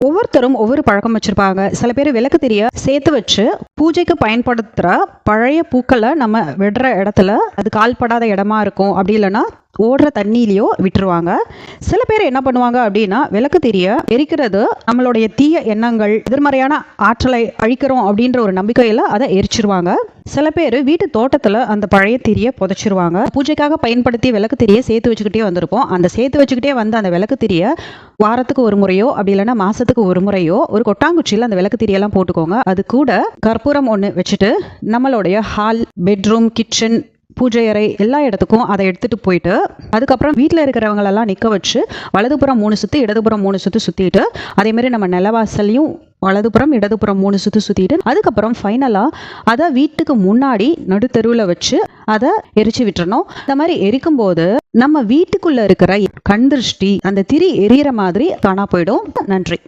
ஒவ்வொருத்தரும் ஒவ்வொரு பழக்கம் வச்சிருப்பாங்க. சில பேர் விளக்கு தெரிய சேர்த்து வச்சு பூஜைக்கு பயன்படுத்துகிற பழைய பூக்களை நம்ம விடுற இடத்துல அது கால்படாத இடமா இருக்கும். அப்படி இல்லைன்னா ஓடுற தண்ணியிலையோ விட்டுருவாங்க. சில பேர் என்ன பண்ணுவாங்க அப்படின்னா விளக்கு தெரிய எரிக்கிறது நம்மளுடைய தீய எண்ணங்கள் எதிர்மறையான ஆற்றலை அழிக்கிறோம் அப்படின்ற ஒரு நம்பிக்கையில் அதை எரிச்சிருவாங்க. சில பேர் வீட்டு தோட்டத்தில் அந்த பழைய திரியை புதைச்சிருவாங்க. பூஜைக்காக பயன்படுத்தி விளக்கு திரியை சேர்த்து வச்சுக்கிட்டே வந்திருப்போம். அந்த சேர்த்து வச்சுக்கிட்டே வந்த அந்த விளக்கு திரியை வாரத்துக்கு ஒரு முறையோ அப்படி இல்லைன்னா மாசத்துக்கு ஒரு முறையோ ஒரு கொட்டாங்குச்சியில் அந்த விளக்கு திரியெல்லாம் போட்டுக்கோங்க. அது கூட கற்பூரம் ஒன்று வச்சுட்டு நம்மளுடைய ஹால் பெட்ரூம் கிச்சன் பூஜை அறை எல்லா இடத்துக்கும் அதை எடுத்துட்டு போயிட்டு அதுக்கப்புறம் வீட்டில் இருக்கிறவங்களெல்லாம் நிற்க வச்சு வலதுபுறம் மூணு சுற்றி இடதுபுறம் மூணு சுற்றி சுற்றிட்டு அதேமாரி நம்ம நிலவாசல்லையும் வலதுபுறம் இடதுபுறம் மூணு சுற்றி சுற்றிட்டு அதுக்கப்புறம் ஃபைனலாக அதை வீட்டுக்கு முன்னாடி நடுத்தருவில் வச்சு அதை எரிச்சு விட்டுறணும். இந்த மாதிரி எரிக்கும் போது நம்ம வீட்டுக்குள்ளே இருக்கிற கண் திருஷ்டி அந்த திரி எரியற மாதிரி காணா போயிடும். நன்றி.